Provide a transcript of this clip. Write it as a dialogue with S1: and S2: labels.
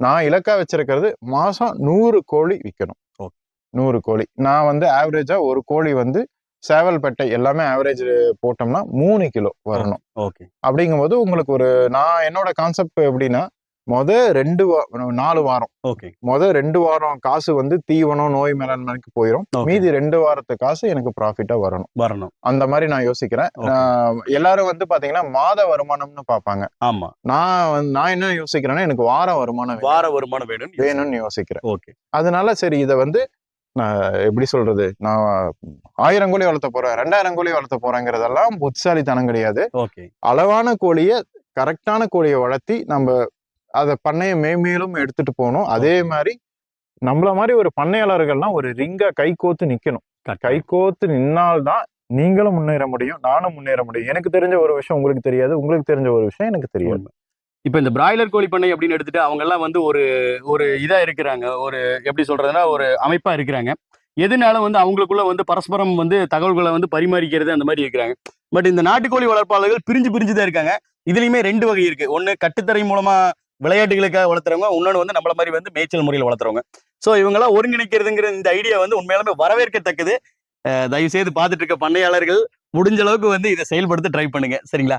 S1: நான் இலக்கா வச்சிருக்கிறது மாசம் நூறு கோழி விற்கணும். நூறு கோழி. நான் வந்து ஆவரேஜா ஒரு கோழி வந்து சேவல்பட்டை எல்லாமே ஆவரேஜ் போட்டோம்னா மூணு கிலோ வரணும்.
S2: ஓகே.
S1: அப்படிங்கும்போது உங்களுக்கு ஒரு நான் என்னோட கான்செப்ட் எப்படின்னா முத ரெண்டு நாலு வாரம்.
S2: ஓகே.
S1: முத ரெண்டு வாரம் காசு வந்து தீவனம் நோய் மேலாண்மைக்கு போயிடும். மீதி ரெண்டு வாரத்து காசு எனக்கு ப்ராஃபிட்டா வரணும்.
S2: வரணும்.
S1: அந்த மாதிரி நான் யோசிக்கிறேன். எல்லாரும் வந்து பாத்தீங்கன்னா மாத வருமானம்னு பார்ப்பாங்க
S2: ஆமா.
S1: நான் நான் என்ன யோசிக்கிறேன்னா எனக்கு வார வருமானம்.
S2: வார வருமானம் வேணும்
S1: வேணும்னு யோசிக்கிறேன்.
S2: ஓகே.
S1: அதனால சரி இதை வந்து நான் எப்படி சொல்றது? நான் ஆயிரம் கோழி வளர்த்த போறேன் ரெண்டாயிரம் கோழி வளர்த்த போறேங்கிறதெல்லாம் புத்திசாலித்தனம் கிடையாது.
S2: ஓகே.
S1: அளவான கோழியை கரெக்டான கோழியை வளர்த்தி நம்ம அதை பண்ணையை மேம்மேலும் எடுத்துட்டு போகணும் அதே மாதிரி நம்மள மாதிரி ஒரு பண்ணையாளர்கள்லாம் ஒரு ரிங்கா கை கோத்து நிக்கணும். கை கோத்து நின்னால்தான் நீங்களும் முன்னேற முடியும் நானும் முன்னேற முடியும். எனக்கு தெரிஞ்ச ஒரு விஷயம் உங்களுக்கு தெரியாது உங்களுக்கு தெரிஞ்ச ஒரு விஷயம் எனக்கு தெரியாது.
S2: இப்போ இந்த பிராய்லர் கோழி பண்ணை அப்படின்னு எடுத்துட்டு அவங்க எல்லாம் வந்து ஒரு ஒரு இதா இருக்கிறாங்க ஒரு எப்படி சொல்றதுன்னா ஒரு அமைப்பா இருக்கிறாங்க. எதுனாலும் வந்து அவங்களுக்குள்ள வந்து பரஸ்பரம் வந்து தகவல்களை வந்து பரிமாறிக்கிறது அந்த மாதிரி இருக்கிறாங்க. பட் இந்த நாட்டுக்கோழி வளர்ப்பாளர்கள் பிரிஞ்சு பிரிஞ்சு தான் இருக்காங்க. இதுலயுமே ரெண்டு வகை இருக்கு. ஒன்னு கட்டுத்தரை மூலமா விளையாட்டுகளுக்காக வளர்த்துறவங்க இன்னொன்று வந்து நம்மள மாதிரி வந்து மேய்ச்சல் முறையில் வளர்த்துறவங்க. ஸோ இவங்கெல்லாம் ஒருங்கிணைக்கிறதுங்கிற இந்த ஐடியா வந்து உண்மையாலுமே வரவேற்கத்தக்கது. அஹ் தயவு செய்து பார்த்துட்டு இருக்க பண்ணையாளர்கள் முடிஞ்ச அளவுக்கு வந்து இதை செயல்படுத்த ட்ரை பண்ணுங்க. சரிங்களா?